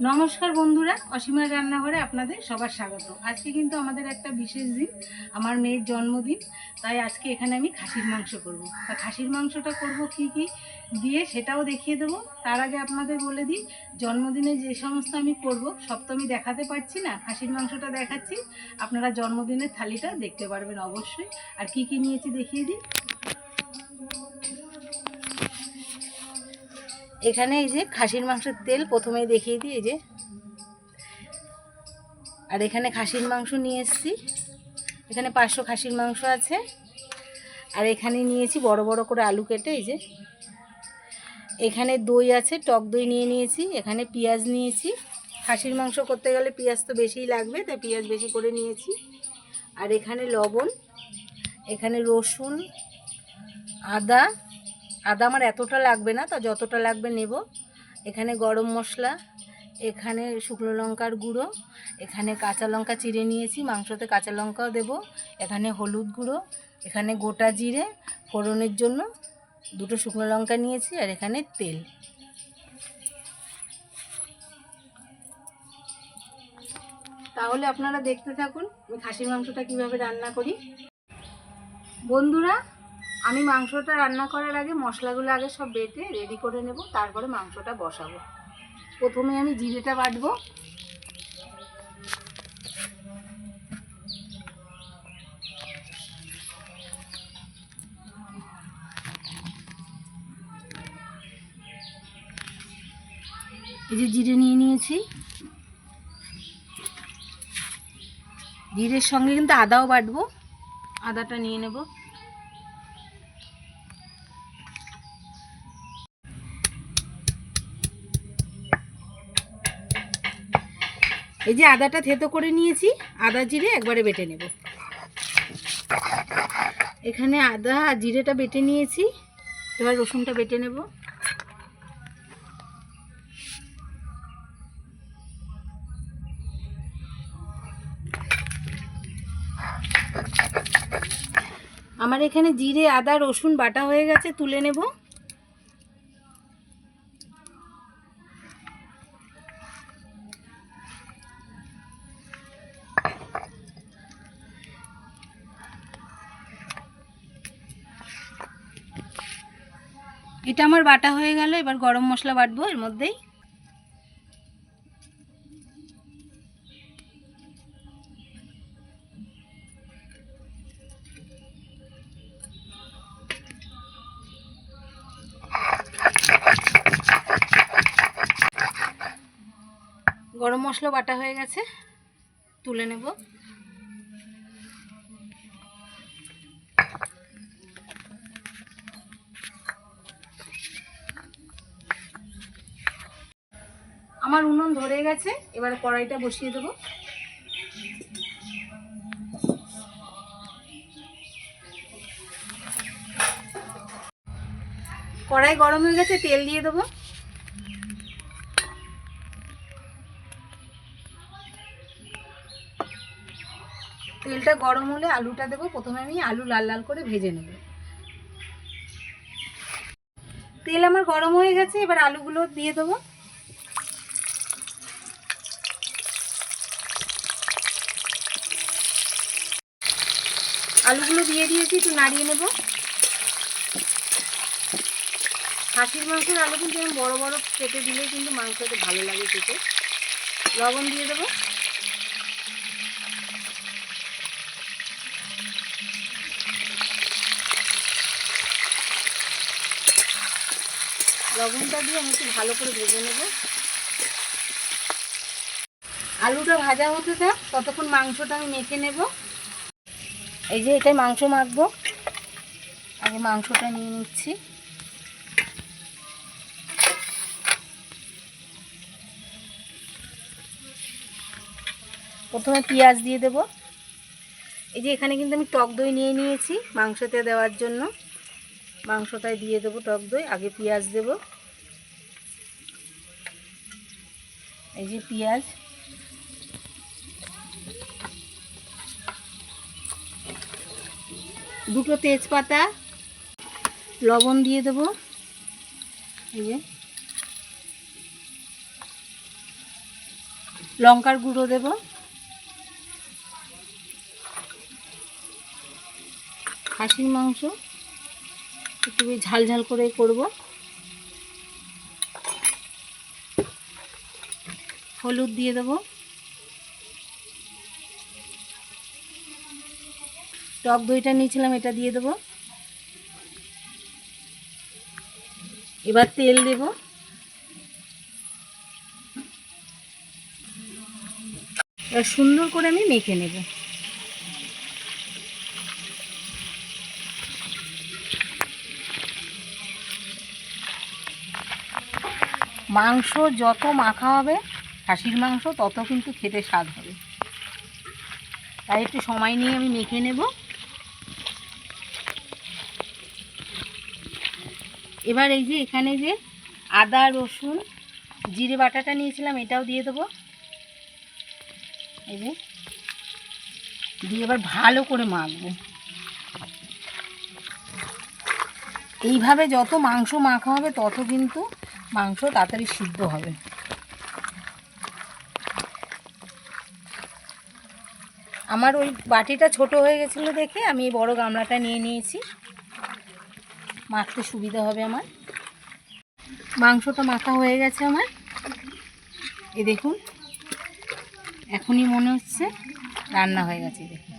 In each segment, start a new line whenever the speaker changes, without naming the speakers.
নমস্কার বন্ধুরা, অসীমার রান্নাঘরে আপনাদের সবার স্বাগত। আজকে কিন্তু আমাদের একটা বিশেষ দিন, আমার মেয়ের জন্মদিন, তাই আজকে এখানে আমি খাসির মাংস করব। তা খাসির মাংসটা করব কি কি দিয়ে সেটাও দেখিয়ে দেবো। তার আগে আপনাদের বলে দিই, জন্মদিনে যে সমস্ত আমি করব, সব তো আমি দেখাতে পারছি না, খাসির মাংসটা দেখাচ্ছি। আপনারা জন্মদিনের থালিটা দেখতে পারবেন অবশ্যই। আর কি কি নিয়েছি দেখিয়ে দিই। এখানে এই যে খাসির মাংসের তেল প্রথমেই দেখিয়ে দিই, এই যে। আর এখানে খাসির মাংস নিয়ে এসেছি। এখানে পাঁচশো খাসির মাংস আছে। আর এখানে নিয়েছি বড় বড় করে আলু কেটে, এই যে। এখানে দই আছে, টক দই নিয়ে নিয়েছি। এখানে পেঁয়াজ নিয়েছি। খাসির মাংস করতে গেলে পেঁয়াজ তো বেশিই লাগবে, তাই পেঁয়াজ বেশি করে নিয়েছি। আর এখানে লবণ, এখানে রসুন, আদা আদা আমার এতটা লাগবে না, তা যতটা লাগবে নেব। এখানে গরম মশলা, এখানে শুকনো লঙ্কার গুঁড়ো, এখানে কাঁচা লঙ্কা চিড়ে নিয়েছি, মাংসতে কাঁচা লঙ্কাও দেব, এখানে হলুদ গুঁড়ো, এখানে গোটা জিরে, ফোড়নের জন্য দুটো শুকনো লঙ্কা নিয়েছি, আর এখানে তেল। তাহলে আপনারা দেখতে থাকুন, আমি খাসির মাংসটা কীভাবে রান্না করি। বন্ধুরা আমি মাংসটা রান্না করার আগে মশলাগুলো আগে সব বেটে রেডি করে নেব, তারপরে মাংসটা বসাবো। প্রথমে আমি জিরেটা বাটবো। এই যে জিরে নিয়ে নিয়েছি। জিরের সঙ্গে কিন্তু আদাও বাটবো। আদাটা নিয়ে নেব। এই যে আদাটা থেতো করে নিয়েছি, আদা জিরে একবারে বেটে নেব। এখানে আদা আর জিরেটা বেটে নিয়েছি, এবার রসুনটা বেটে নেব। আমার এখানে জিরে, আদা, রসুন বাটা হয়ে গেছে, তুলে নেব। এটা আমার বাটা হয়ে গেল, এবার গরম মশলা বাটবো এর মধ্যেই। গরম মশলা বাটা হয়ে গেছে, তুলে নেব। ধরে গেছে, এবার কড়াইটা বসিয়ে দেবো। কড়াই গরম হয়ে গেছে, তেল দিয়ে দেবো। তেলটা গরম হলে আলুটা দেবো, প্রথমে আমি আলু লাল লাল করে ভেজে নেব। তেল আমার গরম হয়ে গেছে, এবার আলুগুলো দিয়ে দেবো। আলুগুলো দিয়ে দিয়েছি, একটু নাড়িয়ে নেব। খাসির মাংসের আলু কিন্তু আমি বড়ো বড়ো কেটে দিলে কিন্তু মাংসটা ভালো লাগে খেতে। লবণ দিয়ে দেবো। লবণটা দিয়ে আমি একটু ভালো করে ভেজে নেব। আলুটা ভাজা হতে থাক, ততক্ষণ মাংসটা আমি মেখে নেব। এই যে এটাই মাংস মাখবো। আগে মাংসটা নিয়ে নিচ্ছি। প্রথমে পেঁয়াজ দিয়ে দেব। এই যে এখানে কিন্তু আমি টক দই নিয়ে নিয়েছি মাংসতে দেওয়ার জন্য। মাংসটায় দিয়ে দেবো টক দই, আগে পেঁয়াজ দেব। এই যে পেঁয়াজ। দুটো তেজপাতা, লবণ দিয়ে দেবো। এই যে। লঙ্কার গুঁড়ো দেব। খাসির মাংস একটু ঝাল ঝাল করে করব। হলুদ দিয়ে দেবো। টক দইটা নিয়েছিলাম, এটা দিয়ে দেবো। এবার তেল দেব। এবার সুন্দর করে আমি মেখে নেব। মাংস যত মাখা হবে, খাসির মাংস, তত কিন্তু খেতে স্বাদ হবে। তাই একটু সময় নিয়ে আমি মেখে নেব। এবার এই যে এখানে যে আদা, রসুন, জিরে বাটাটা নিয়েছিলাম, এটাও দিয়ে দেবো। এই যে দিয়ে এবার ভালো করে মাখবো। এইভাবে যত মাংস মাখা হবে, তত কিন্তু মাংস তাড়াতাড়ি সিদ্ধ হবে। আমার ওই বাটিটা ছোট হয়ে গেছিল দেখে আমি এই বড় গামলাটা নিয়ে নিয়েছি। মাখতে সুবিধা হবে আমার। মাংসটা মাখা হয়ে গেছে আমার। এ দেখুন, এখনই মনে হচ্ছে রান্না হয়ে গেছে দেখুন।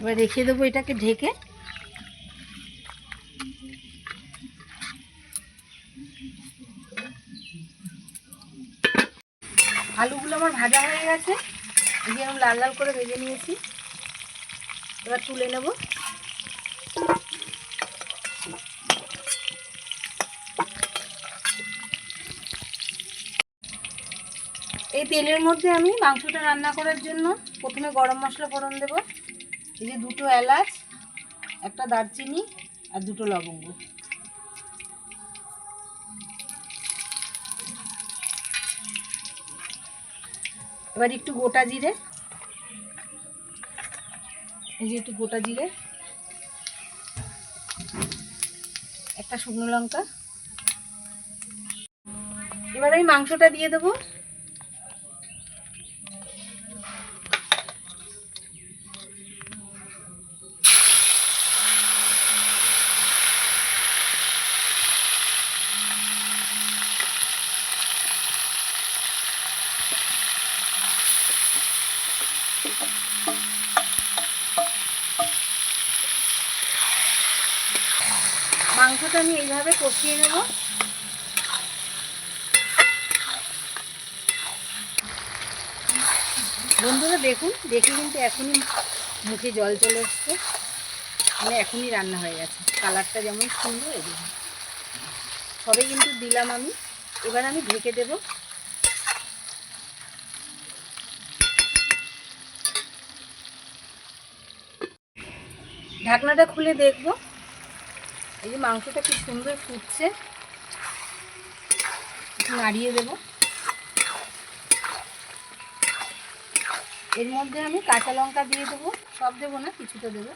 এবার রেখে দেবো এটাকে ঢেকে। আলুগুলো আমার ভাজা হয়ে গেছে। এই যে আমি লাল লাল করে ভেজে নিয়েছি। এবার তুলে নেব। এই তেলের মধ্যে আমি মাংসটা রান্না করার জন্য প্রথমে গরম মশলা ফোড়ন দেব। এই যে দুটো এলাচ, একটা দারচিনি আর দুটো লবঙ্গ। এবার একটু গোটা জিরে এই যে একটু গোটা জিরে একটা শুকনো লঙ্কা। এবার আমি মাংসটা দিয়ে দেবো। মাংসটা আমি এইভাবে কষিয়ে নেব। বন্ধুরা দেখুন, দেখে কিন্তু এখনই মুখে জল চলে এসছে। মানে এখনই রান্না হয়ে গেছে। কালারটা যেমন সুন্দর দেখুন সবে কিন্তু দিলাম আমি। এবার আমি ঢেকে দেব। ঢাকনাটা খুলে দেখব। এই যে মাংসটা কি সুন্দর ফুটছে নাড়িয়ে দেব। এর মধ্যে আমি কাঁচা লঙ্কা দিয়ে দেবো, সব দেবো না, কিছুটা দেবো।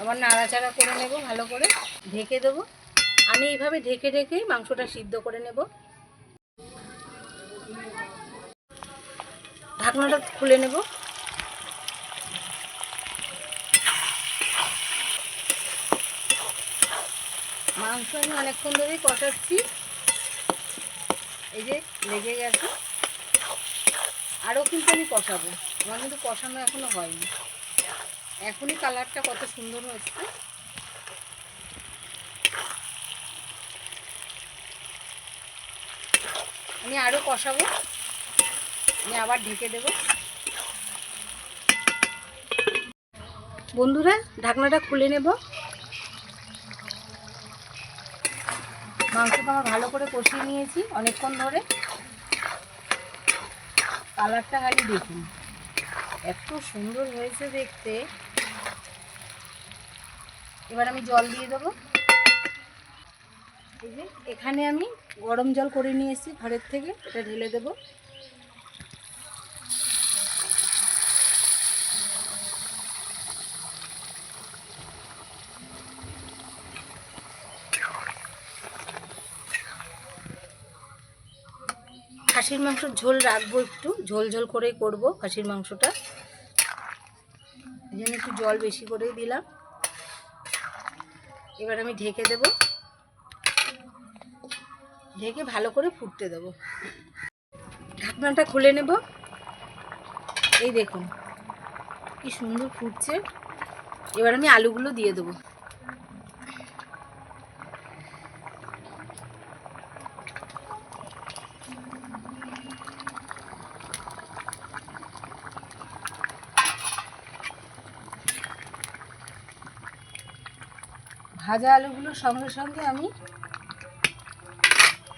আবার নাড়াচাড়া করে নেব, ভালো করে ঢেকে দেবো। আমি এইভাবে ঢেকে ঢেকেই মাংসটা সিদ্ধ করে নেব। ঢাকনাটা খুলে নেব। মাংস আমি অনেকক্ষণ ধরেই কষাচ্ছি। এই যে লেগে গেছে। আরও কিন্তু আমি কষাবো। আমার কিন্তু কষানো এখনও হয়নি। এখনই কালারটা কত সুন্দর হয়েছে। আমি আরও কষাবো। আমি আবার ঢেকে দেব। বন্ধুরা, ঢাকনাটা খুলে নেব। মাংসটা আমার ভালো করে কষিয়ে নিয়েছি অনেকক্ষণ ধরে। কালারটা খালি দেখুন। এত সুন্দর হয়েছে দেখতে। এবার আমি জল দিয়ে দেবো। এই যে, এখানে আমি গরম জল করে নিয়ে এসেছি ঘরের থেকে, এটা ঢেলে দেবো। খাসির মাংসর ঝোল রাখব একটু, ঝোল ঝোল করেই করব খাসির মাংসটা। এই জন্য একটু জল বেশি করেই দিলাম। এবার আমি ঢেকে দেব। ঢেকে ভালো করে ফুটতে দেব। ঢাকনাটা খুলে নেব। এই দেখুন, কি সুন্দর ফুটছে। এবার আমি আলুগুলো দিয়ে দেবো। ভাজা আলুগুলোর সঙ্গে সঙ্গে আমি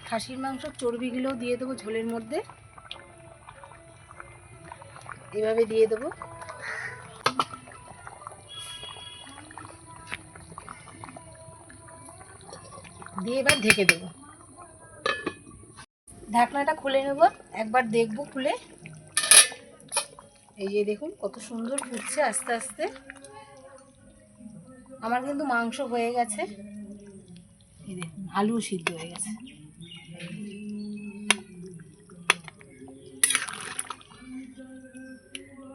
খাসির মাংসর চর্বিগুলোও দিয়ে দেবো ঝোলের মধ্যে। এভাবে দিয়ে দেবো। দিয়ে এবার ঢেকে দেবো। ঢাকনাটা খুলে নেব, একবার দেখব খুলে। এই যে দেখুন, কত সুন্দর ফুটছে আস্তে আস্তে। আমার কিন্তু মাংস হয়ে গেছে। আলু সিদ্ধ হয়ে গেছে।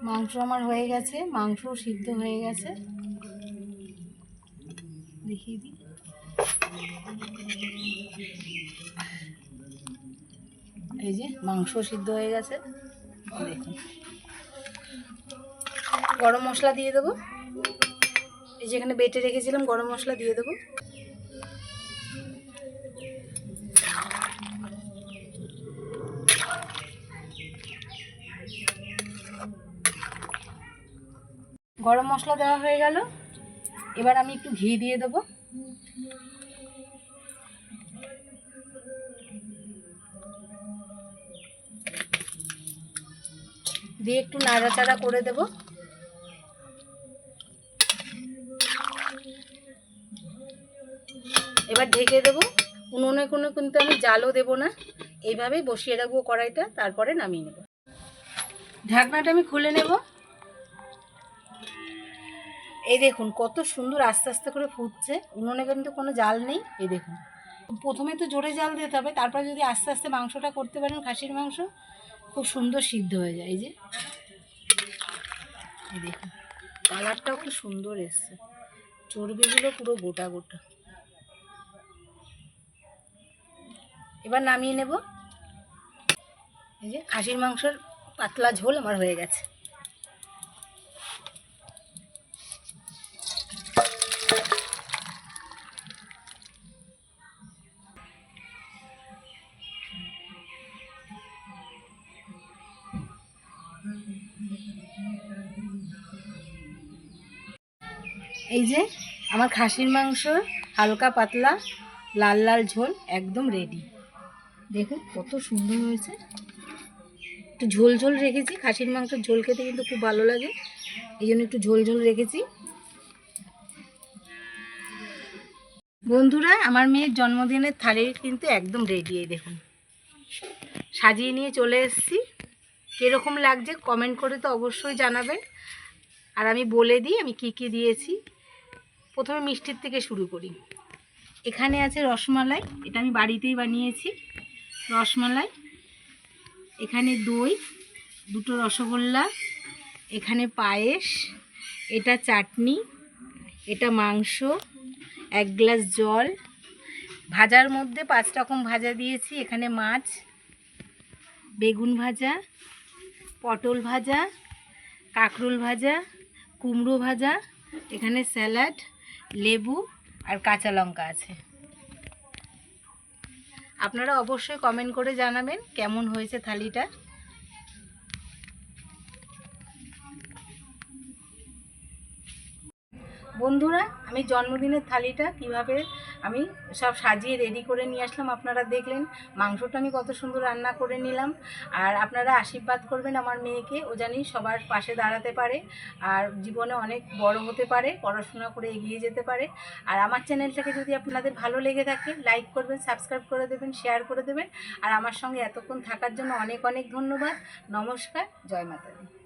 মাংস আমার হয়ে গেছে মাংস সিদ্ধ হয়ে গেছে। এই যে মাংস সিদ্ধ হয়ে গেছে। দেখুন। গরম মশলা দিয়ে দেবো। এই যেখানে বেটে রেখেছিলাম, গরম মশলা দিয়ে দেবো। গরম মশলা দেওয়া হয়ে গেল। এবার আমি একটু ঘি দিয়ে দেবো। দিয়ে একটু নাড়াচাড়া করে দেবো এবার ঢেকে দেবো। উনুনে কোনো কিন্তু আমি জালও দেবো না। এইভাবেই বসিয়ে রাখব কড়াইটা, তারপরে নামিয়ে নেব। ঢাকনাটা আমি খুলে নেব। এই দেখুন, কত সুন্দর আস্তে আস্তে করে ফুটছে। উনুনে কিন্তু কোনো জাল নেই, এই দেখুন। প্রথমে তো জোরে জাল দিতে হবে, তারপরে যদি আস্তে আস্তে মাংসটা করতে পারেন, খাসির মাংস, খুব সুন্দর সিদ্ধ হয়ে যায়। এই যে দেখুন, কালারটাও খুব সুন্দর এসছে। চর্বিগুলো পুরো গোটা গোটা। এবার নামিয়ে নেব। এই যে খাসির মাংসের পাতলা ঝোল আমার হয়ে গেছে। এই যে আমার খাসির মাংস হালকা পাতলা লাল লাল ঝোল একদম রেডি দেখুন, কত সুন্দর হয়েছে। একটু ঝোল ঝোল রেখেছি, খাসির মাংস ঝোল খেতে কিন্তু খুব ভালো লাগে। এই জন্য একটু ঝোল ঝোল রেখেছি। বন্ধুরা, আমার মেয়ের জন্মদিনের থালি কিন্তু একদম রেডি এই দেখুন। সাজিয়ে নিয়ে চলে এসেছি। কীরকম লাগছে কমেন্ট করে তো অবশ্যই জানাবেন। আর আমি বলে দিই, আমি কি কি দিয়েছি। প্রথমে মিষ্টির থেকে শুরু করি। এখানে আছে রসমালাই, এটা আমি বাড়িতেই বানিয়েছি। রসমালাই, এখানে দই, দুটো রসগোল্লা, এখানে পায়েস, এটা চাটনি, এটা মাংস, এক গ্লাস জল। ভাজার মধ্যে পাঁচ রকম ভাজা দিয়েছি, এখানে মাছ, বেগুন ভাজা, পটল ভাজা, কাঁকরোল ভাজা, কুমড়ো ভাজা, এখানে স্যালাড, লেবু আর কাঁচা লঙ্কা আছে। আপনারা অবশ্যই কমেন্ট করে জানাবেন কেমন হয়েছে থালিটা। বন্ধুরা, আমি জন্মদিনের থালিটা কীভাবে আমি সব সাজিয়ে রেডি করে নিয়ে আসলাম আপনারা দেখলেন। মাংসটা আমি কত সুন্দর রান্না করে নিলাম। আর আপনারা আশীর্বাদ করবেন আমার মেয়েকে, ও জানি সবার পাশে দাঁড়াতে পারে আর জীবনে অনেক বড় হতে পারে, পড়াশোনা করে এগিয়ে যেতে পারে। আর আমার চ্যানেলটাকে যদি আপনাদের ভালো লেগে থাকে লাইক করবেন সাবস্ক্রাইব করে দেবেন শেয়ার করে দেবেন। আর আমার সঙ্গে এতক্ষণ থাকার জন্য অনেক অনেক ধন্যবাদ। নমস্কার, জয় মাতা দি